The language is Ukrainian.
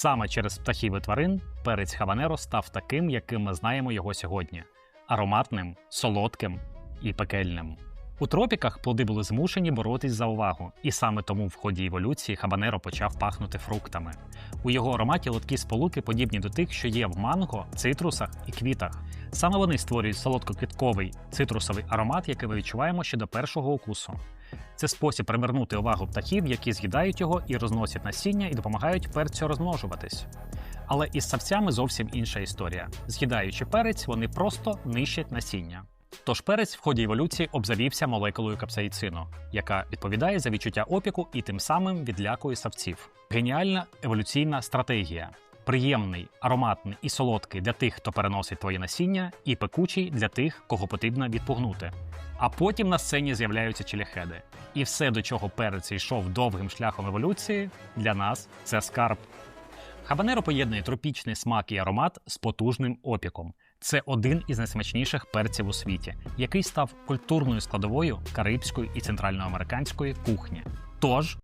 Саме через птахів і тварин перець хаванеро став таким, яким ми знаємо його сьогодні: ароматним, солодким і пекельним. У тропіках плоди були змушені боротись за увагу, і саме тому в ході еволюції хабанеро почав пахнути фруктами. У його ароматі лоткі сполуки подібні до тих, що є в манго, цитрусах і квітах. Саме вони створюють солодкоквітковий цитрусовий аромат, який ми відчуваємо ще до першого укусу. Це спосіб привернути увагу птахів, які з'їдають його і розносять насіння і допомагають перцю розмножуватись. Але із савцями зовсім інша історія. З'їдаючи перець, вони просто нищать насіння. Тож перець в ході еволюції обзавівся молекулою капсаїцину, яка відповідає за відчуття опіку і тим самим відлякує савців. Геніальна еволюційна стратегія. Приємний, ароматний і солодкий для тих, хто переносить твоє насіння, і пекучий для тих, кого потрібно відпугнути. А потім на сцені з'являються челяхеди. І все, до чого перець йшов довгим шляхом еволюції, для нас це скарб. Хабанеро поєднує тропічний смак і аромат з потужним опіком. Це один із найсмачніших перців у світі, який став культурною складовою карибської і центральноамериканської кухні. Тож